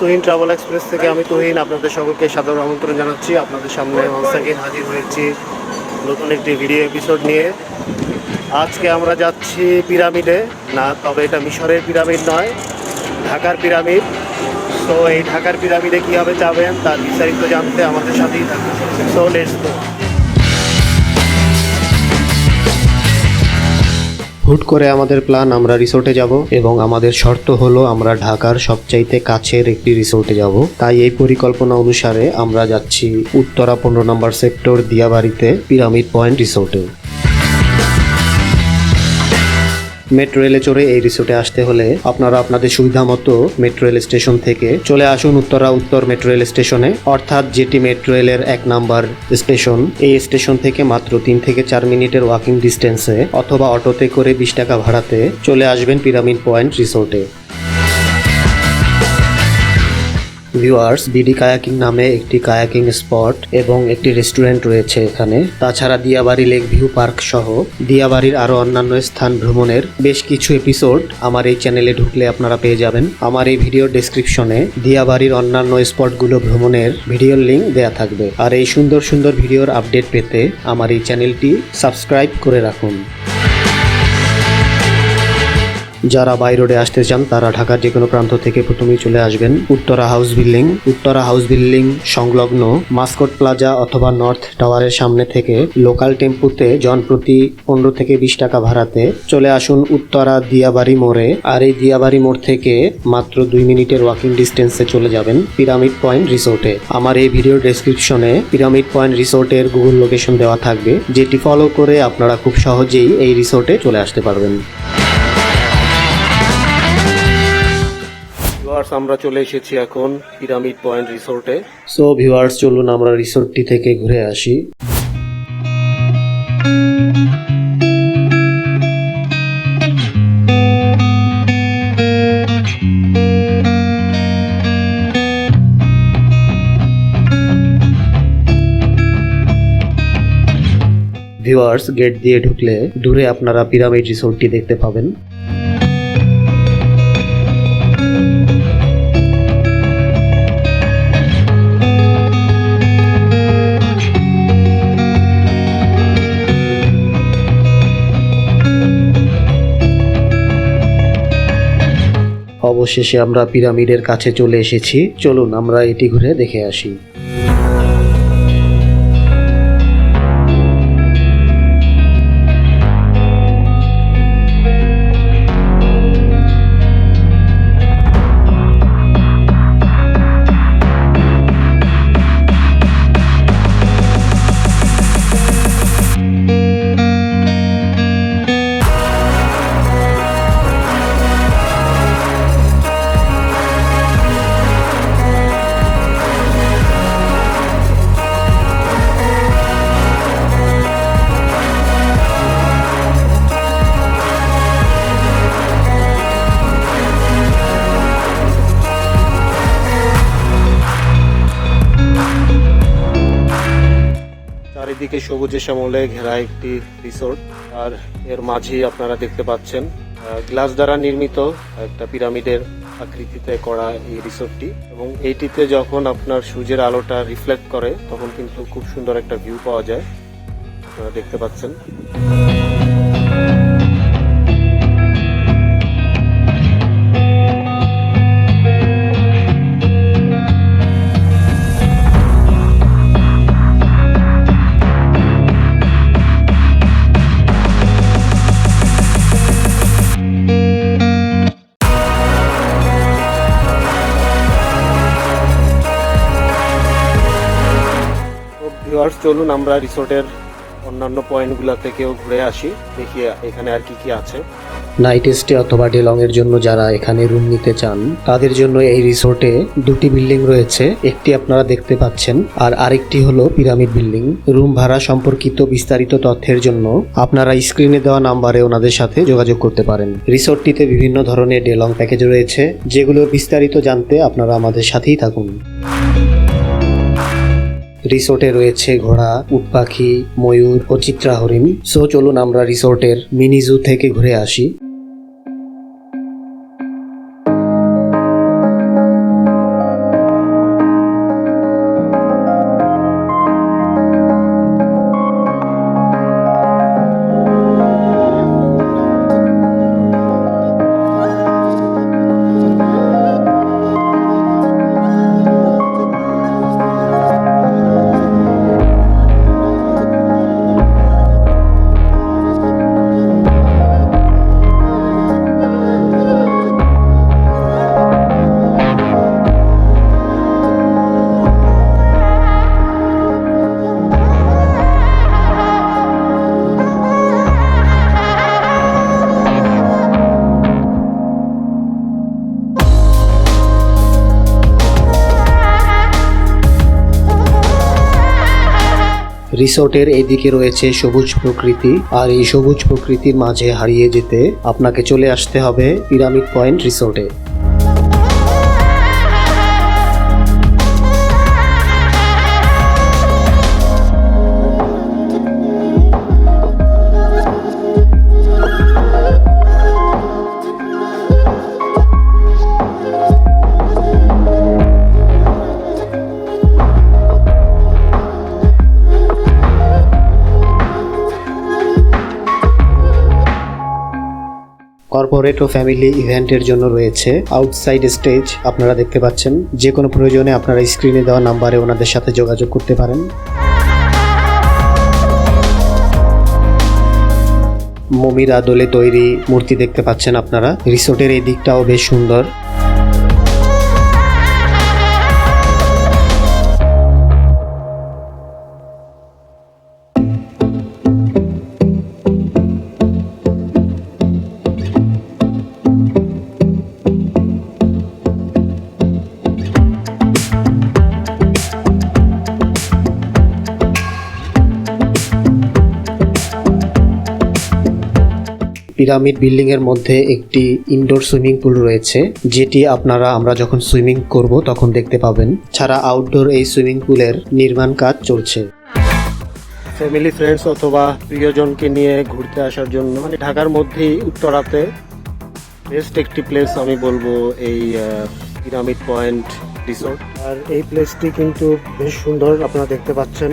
Tuhin travel express থেকে আমি তুহিন আপনাদের সকলকে সাধারণ আমন্ত্রণ জানাচ্ছি। আপনাদের সামনে once again হাজির হয়েছি নতুন একটি ভিডিও এপিসোড নিয়ে। আজকে আমরা যাচ্ছি পিরামিডে। না, তবে এটা মিশরের পিরামিড নয়, ঢাকার পিরামিড। তো এই ঢাকার পিরামিডে কীভাবে যাবেন, তার বিস্তারিত জানতে আমাদের সাথেই থাকুন। সো লেটস হুট করে আমাদের প্ল্যান আমরা রিসোর্টে যাব এবং আমাদের শর্ত হলো আমরা ঢাকার সবচাইতে কাছের একটি রিসোর্টে যাব। তাই এই পরিকল্পনা অনুসারে আমরা যাচ্ছি উত্তরা পনেরো নম্বর সেক্টর দিয়াবাড়িতে পিরামিড পয়েন্ট রিসোর্টে মেট্রো রেলে চড়ে এই রিসোর্টে আসতে হলে আপনারা আপনাদের সুবিধা মতো মেট্রো রেল স্টেশন থেকে চলে আসুন উত্তরা উত্তর মেট্রো রেল স্টেশনে। অর্থাৎ যেটি মেট্রো রেলের এক নাম্বার স্টেশন, এই স্টেশন থেকে মাত্র তিন থেকে চার মিনিটের ওয়াকিং ডিস্টেন্সে অথবা অটোতে করে বিশ টাকা ভাড়াতে চলে আসবেন পিরামিড পয়েন্ট রিসোর্টে ভিউয়ার্স বিডি কায়াকিং নামে একটি কায়াকিং স্পট এবং একটি রেস্টুরেন্ট রয়েছে এখানে। তাছাড়া দিয়াবাড়ি লেক ভিউ পার্ক সহ দিয়াবাড়ির আরও অন্যান্য স্থান ভ্রমণের বেশ কিছু এপিসোড আমার এই চ্যানেলে ঢুকলে আপনারা পেয়ে যাবেন। আমার এই ভিডিও ডেসক্রিপশনে দিয়াবাড়ির অন্যান্য স্পটগুলো ভ্রমণের ভিডিওর লিংক দেয়া থাকবে। আর এই সুন্দর সুন্দর ভিডিওর আপডেট পেতে আমার এই চ্যানেলটি সাবস্ক্রাইব করে রাখুন। যারা বাই রোডে আসতে চান, তারা ঢাকার যে কোনো প্রান্ত থেকে প্রথমেই চলে আসবেন Uttara house building. Uttara house building সংলগ্ন মাস্কট প্লাজা অথবা নর্থ টাওয়ারের সামনে থেকে লোকাল টেম্পুতে জনপ্রতি পনেরো থেকে বিশ টাকা ভাড়াতে চলে আসুন উত্তরা দিয়াবাড়ি মোড়ে। আর এই দিয়াবাড়ি মোড় থেকে মাত্র দুই মিনিটের ওয়াকিং ডিস্টেন্সে চলে যাবেন পিরামিড পয়েন্ট রিসোর্টে। আমার এই ভিডিও ডেসক্রিপশনে পিরামিড পয়েন্ট রিসোর্টের গুগল লোকেশন দেওয়া থাকবে, যেটি ফলো করে আপনারা খুব সহজেই এই রিসোর্টে চলে আসতে পারবেন। ভিউয়ার্স আমরা চলে এসেছি এখন পিরামিড পয়েন্ট রিসোর্টে সো ভিউয়ার্স চলুন আমরা রিসোর্টটি থেকে ঘুরে আসি। ভিউয়ার্স গেট দিয়ে ঢুকলে দূরে আপনারা পিরামিড রিসোর্টটি দেখতে পাবেন। অবশেষে আমরা পিরামিডের কাছে চলে এসেছি। চলুন আমরা এটি ঘুরে দেখে আসি। চারিদিকে সবুজে শ্যামলে ঘেরা একটি রিসোর্ট আর এর মাঝে আপনারা দেখতে পাচ্ছেন গ্লাস দ্বারা নির্মিত একটা পিরামিডের আকৃতিতে করা এই রিসোর্টটি এবং এইটিতে যখন আপনার সূর্যের আলোটা রিফ্লেক্ট করে, তখন কিন্তু খুব সুন্দর একটা ভিউ পাওয়া যায়। আপনারা দেখতে পাচ্ছেন। ভিউয়ার্স চলুন আমরা রিসোর্টের অন্যান্য পয়েন্টগুলো থেকেও ঘুরে আসি দেখি এখানে আর কি কি আছে। নাইট স্টে অথবা ডেলং এর জন্য যারা এখানে রুম নিতে চান, তাদের জন্য এই রিসোর্টে দুটি বিল্ডিং রয়েছে। একটি আপনারা দেখতে পাচ্ছেন, আর আরেকটি হলো পিরামিড বিল্ডিং রুম ভাড়া সম্পর্কিত বিস্তারিত তথ্যের জন্য আপনারা স্ক্রিনে দেওয়া নাম্বারে ওনাদের সাথে যোগাযোগ করতে পারেন। রিসোর্টটিতে বিভিন্ন ধরনের ডেলং প্যাকেজ রয়েছে যেগুলোর বিস্তারিত জানতে আপনারা আমাদের সাথেই থাকুন। রিসোর্টে রয়েছে ঘোড়া, উটপাখি, ময়ূর ও চিত্রা হরিণ সো চলুন আমরা রিসোর্টের মিনিজু থেকে ঘুরে আসি। রিসোর্টের এদিকে রয়েছে সবুজ প্রকৃতি, আর এই সবুজ প্রকৃতির মাঝে হারিয়ে যেতে আপনাকে চলে আসতে হবে পিরামিড পয়েন্ট রিসোর্টে। কর্পোরেট ও ফ্যামিলি ইভেন্টের জন্য রয়েছে। আউটসাইড স্টেজ আপনারা দেখতে পাচ্ছেন। যে কোনো প্রয়োজনে আপনারা স্ক্রিনে দেওয়া নাম্বারে ওনাদের সাথে যোগাযোগ করতে পারেন। মমির আদলে তৈরি মূর্তি দেখতে পাচ্ছেন আপনারা। রিসোর্টের এই দিকটাও বেশ সুন্দর। পিরামিড বিল্ডিং এর মধ্যে একটি ইনডোর সুইমিং পুল রয়েছে, যেটি আপনারা, আমরা যখন সুইমিং করব তখন দেখতে পাবেন। ছাড়া আউটডোর এই সুইমিং পুলের নির্মাণ কাজ চলছে। ফ্যামিলি ফ্রেন্ডস অথবা প্রিয়জনকে নিয়ে ঘুরতে আসার জন্য মানে ঢাকার মধ্যেই উত্তরাতে বেস্ট একটি প্লেস আমি বলব এই পিরামিড পয়েন্ট রিসোর্ট আর এই প্লেসটি কিন্তু বেশ সুন্দর আপনারা দেখতে পাচ্ছেন।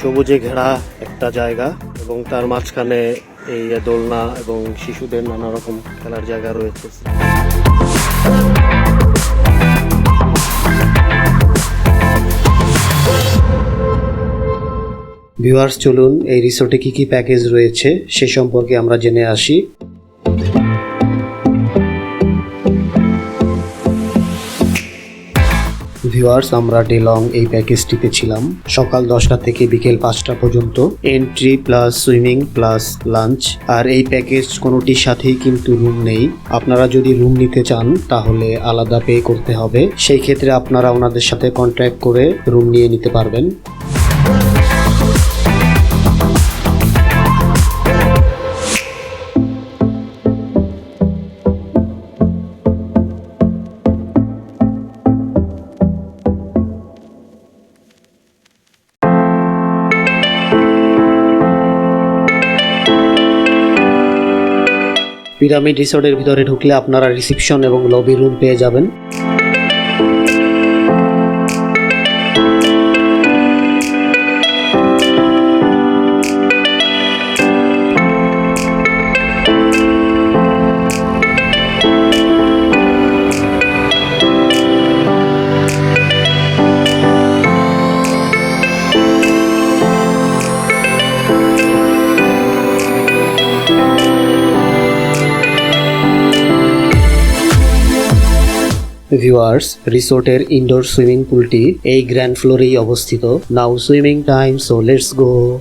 সবুজে ঘেরা একটা জায়গা এবং তার মাঝখানে এই দোলনা এবং শিশুদের নানা রকম খেলার জায়গা রয়েছে। ভিউয়ার্স চলুন, এই রিসোর্টে কি কি প্যাকেজ রয়েছে, সে সম্পর্কে আমরা জেনে আসি। ভিউয়ার্স আমরা ডেলং এই প্যাকেজটিতে ছিলাম। সকাল দশটা থেকে বিকেল পাঁচটা পর্যন্ত entry plus swimming plus lunch আর এই প্যাকেজ কোনোটির সাথেই কিন্তু রুম নেই। আপনারা যদি রুম নিতে চান, তাহলে আলাদা পে করতে হবে। সেই ক্ষেত্রে আপনারা ওনাদের সাথে কন্ট্যাক্ট করে রুম নিয়ে নিতে পারবেন। পিরামিড রিসোর্টের ভিতরে ঢুকলে আপনারা রিসিপশন এবং লবি রুম পেয়ে যাবেন। ভিউয়ার্স রিসোর্টের ইনডোর সুইমিং পুলটি এই গ্র্যান্ড ফ্লোরেই অবস্থিত. Now swimming time so let's go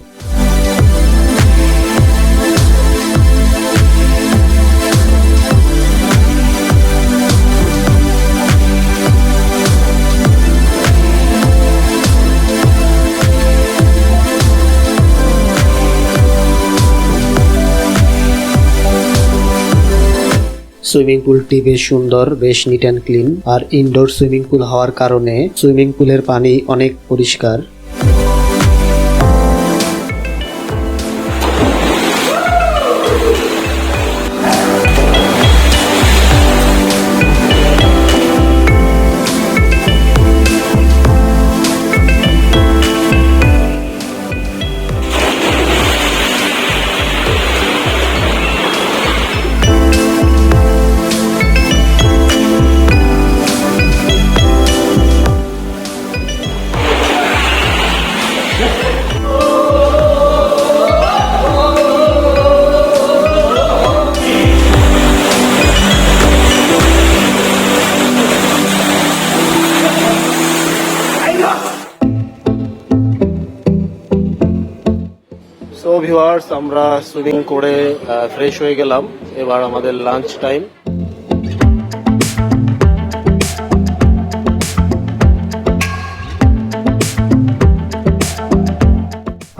swimming পুলটি বেশ সুন্দর, বেশ নিট অ্যান্ড ক্লিন আর ইনডোর সুইমিং পুল হওয়ার কারণে সুইমিং পুলের পানি অনেক পরিষ্কার। ভিউয়ার্স আমরা সুইমিং করে ফ্রেশ হয়ে গেলাম। এবার আমাদের লাঞ্চ টাইম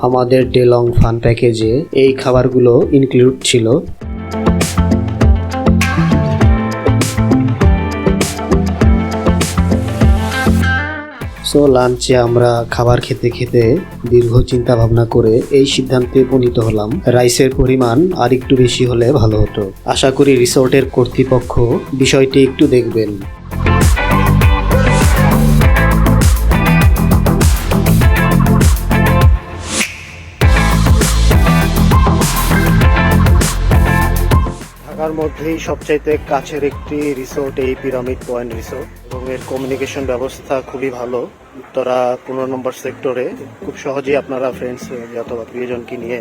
আমাদের ডেলং ফান প্যাকেজে এই খাবারগুলো ইনক্লুড ছিল। সো লাঞ্চে আমরা খাবার খেতে খেতে দীর্ঘ চিন্তা ভাবনা করে এই সিদ্ধান্তে উপনীত হলাম। রাইসের পরিমাণ আর একটু বেশি হলে ভালো হতো। আশা করি রিসোর্টের কর্তৃপক্ষ বিষয়টি একটু দেখবেন। মধ্যেই সবচাইতে কাছের একটি রিসোর্ট এই পিরামিড পয়েন্ট রিসোর্ট এবং এর কমিউনিকেশন ব্যবস্থা খুবই ভালো। উত্তরা পনেরো নম্বর সেক্টরে খুব সহজেই আপনারা ফ্রেন্ডস অথবা প্রিয়জনকে নিয়ে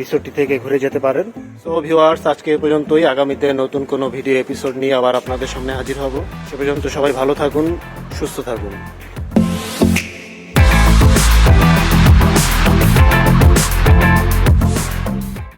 রিসোর্টটি থেকে ঘুরে যেতে পারেন। সো ভিউয়ার্স আজকে এ পর্যন্তই। আগামীতে নতুন কোনো ভিডিও এপিসোড নিয়ে আবার আপনাদের সামনে হাজির হব। সে পর্যন্ত সবাই ভালো থাকুন, সুস্থ থাকুন।